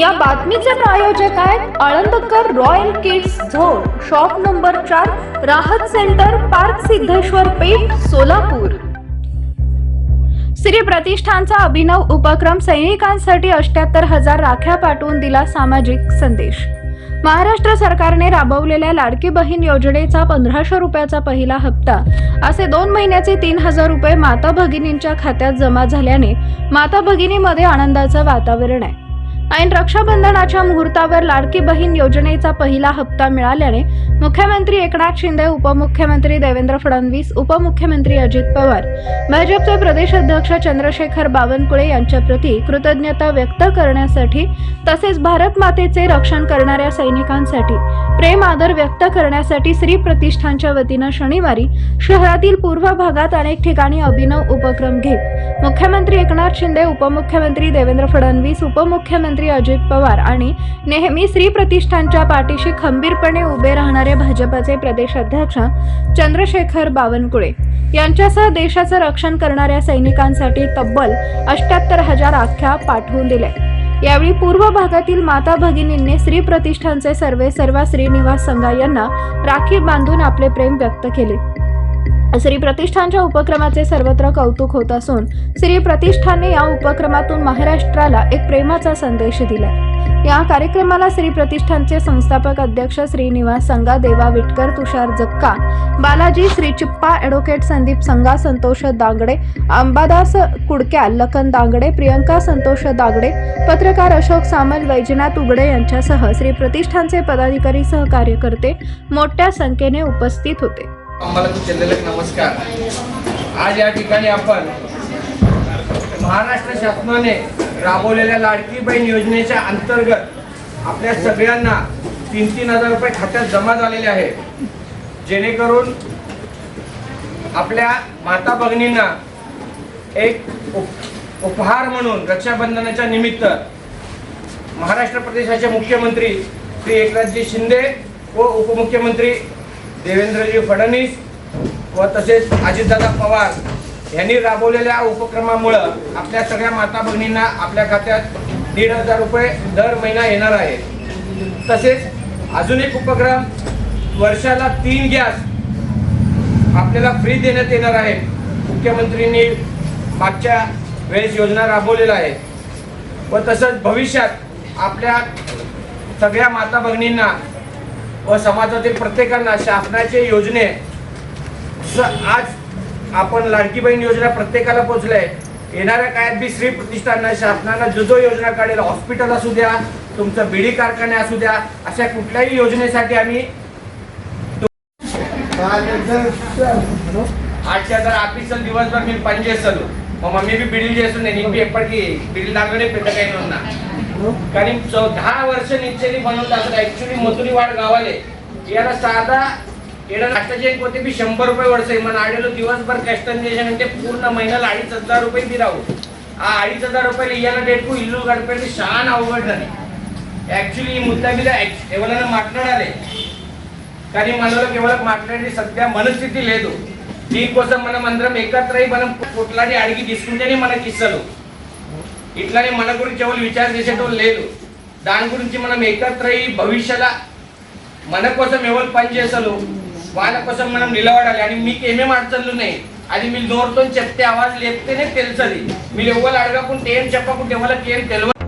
या बातमीचे प्रायोजक आहेत Alandkar royal kids zone shop number चार राहत सेंटर पार्क सिद्धेश्वर पेठ सोलापूर. श्री प्रतिष्ठानचा अभिनव उपक्रम सैनिकांसाठी अष्ट्याहत्तर हजार राख्या पाठवून दिला सामाजिक संदेश. महाराष्ट्र सरकारने राबवलेल्या लाडकी बहीण योजनेचा पंधराशे रुपयाचा पहिला हप्ता असे दोन महिन्याचे तीन हजार रुपये माता भगिनींच्या खात्यात जमा झाल्याने माता भगिनीमध्ये आनंदाचं वातावरण आहे. ऐन रक्षाबंधनाच्या मुहूर्तावर लाडकी बहीण योजनेचा पहिला हप्ता मिळाल्याने मुख्यमंत्री एकनाथ शिंदे उपमुख्यमंत्री देवेंद्र फडणवीस उपमुख्यमंत्री अजित पवार भाजपचे प्रदेश अध्यक्ष चंद्रशेखर बावनकुळे यांच्याप्रती कृतज्ञता व्यक्त करण्यासाठी तसेच भारत मातेचे रक्षण करणाऱ्या सैनिकांसाठी प्रेम आदर व्यक्त करण्यासाठी श्री प्रतिष्ठानच्या वतीनं शनिवारी शहरातील पूर्व भागात अनेक ठिकाणी अभिनव उपक्रम घेत मुख्यमंत्री एकनाथ शिंदे उपमुख्यमंत्री देवेंद्र फडणवीस उपमुख्यमंत्री अजित पवार आणि नेहमी श्री प्रतिष्ठानच्या पाठीशी खंबीरपणे उभे राहणारे भाजपचे प्रदेश अध्यक्ष चंद्रशेखर बावनकुळे यांच्यासह देशाचं रक्षण करणाऱ्या सैनिकांसाठी तब्बल अष्ट्याहत्तर हजार आख्या पाठवून दिल्या. यावेळी पूर्व भागातील माता भगिनींनी श्री प्रतिष्ठानचे सर्वे सर्व श्रीनिवास संघा यांना राखी बांधून आपले प्रेम व्यक्त केले. श्री प्रतिष्ठानच्या उपक्रमाचे सर्वत्र कौतुक होत असून श्री प्रतिष्ठानने या उपक्रमातून महाराष्ट्राला एक प्रेमाचा संदेश दिला. या कार्यक्रमाला श्री प्रतिष्ठानचे संस्थापक अध्यक्ष श्रीनिवास संगा देवा विटकर तुषार जक्का बालाजी श्री चिप्पा ॲडव्होकेट संदीप संगा संतोष दांगडे अंबादास कुडक्या लखन दांगडे प्रियंका संतोष दागडे पत्रकार अशोक सामल वैजनाथ उगडे यांच्यासह श्री प्रतिष्ठानचे पदाधिकारी सहकार्यकर्ते मोठ्या संख्येने उपस्थित होते. नमस्कार. आज या ठिकाणी आपण महाराष्ट्र शासनाने राबवलेल्या लाडकी बहीण योजनेच्या अंतर्गत आपल्या सगळ्यांना तीन तीन हजार रुपये खात्यात जमा झालेले आहे. जेणेकरून आपल्या माता भगिनींना एक उप- उपहार म्हणून रक्षाबंधनाच्या निमित्त महाराष्ट्र प्रदेशाचे मुख्यमंत्री श्री एकनाथजी शिंदे व उपमुख्यमंत्री देवेंद्रजी फडणवीस व तसेच अजितदादा पवार यांनी राबवलेल्या उपक्रमामुळं आपल्या सगळ्या माता भगिनींना आपल्या खात्यात दीड हजार रुपये दर महिना येणार आहे. तसेच अजून एक उपक्रम वर्षाला तीन गॅस आपल्याला फ्री देण्यात येणार आहे. मुख्यमंत्र्यांनी मागच्या वेळेस योजना राबवलेला आहे व तसंच भविष्यात आपल्या सगळ्या माता भगिनींना व समाजातील प्रत्येकांना शासनाचे योजने स आज आपण लाडकी बहीण योजना प्रत्येकाला पोहोचलंय येणाऱ्या काळात बी श्री प्रतिष्ठाननं शासनाला जो जो योजना काढेल हॉस्पिटल असू द्या तुमचं बिडी कारखाने असू द्या अशा कुठल्याही योजनेसाठी आम्ही आजच्या जर ऑफिस दिवसभर मी पंजे चालू मग मम्मी बी बिडी जे असून नी पेपडकी बिडील लागणे पेपर काही नोंद कारण दहा वर्ष निश्चयी बनवलं असं ऍक्च्युली मधुरीवाड गावाले याला साधा ఏడాది కష్టం చేయకపోతే మీ శంభర్ రూపాయలు పడతాయి. మన ఆడలో దివస్భర్ కష్టం చేశానంటే పూర్ణ మహిళలు ఐదు హజార్ రూపాయలు తీరావు ఆ ఐదు హజార్ రూపాయలు ఇవ్వాలంటే ఇల్లు గడిపేది చాలా అవ్వబడ్డది యాక్చువల్లీ ఈ ముద్ద మీద ఎవరైనా మాట్లాడాలి. కానీ మనలోకి ఎవరికి మాట్లాడే సత్య మనస్థితి లేదు. దీనికోసం మనం అందరం ఎక్కత్రై మనం కొట్లాడి అడిగి తీసుకుంటేనే మనకి ఇస్తారు ఇట్లానే మన గురించి ఎవరు విచారం చేసేటోళ్ళు లేదు దాని గురించి మనం ఎక్కత్రై భవిష్యత్తులో మన కోసం ఎవరు పనిచేస్తారు వాళ్ళ కోసం మనం నిలబడాలి. అని మీకు ఏమేమి అడచన్లు ఉన్నాయి? అది మీరు నోరుతో చెప్తే అవాజ్ లేపితేనే తెలుసది. మీరు ఎవరు అడగకుంటే ఏం చెప్పకుంటే ఎవరికి ఏం తెలియదు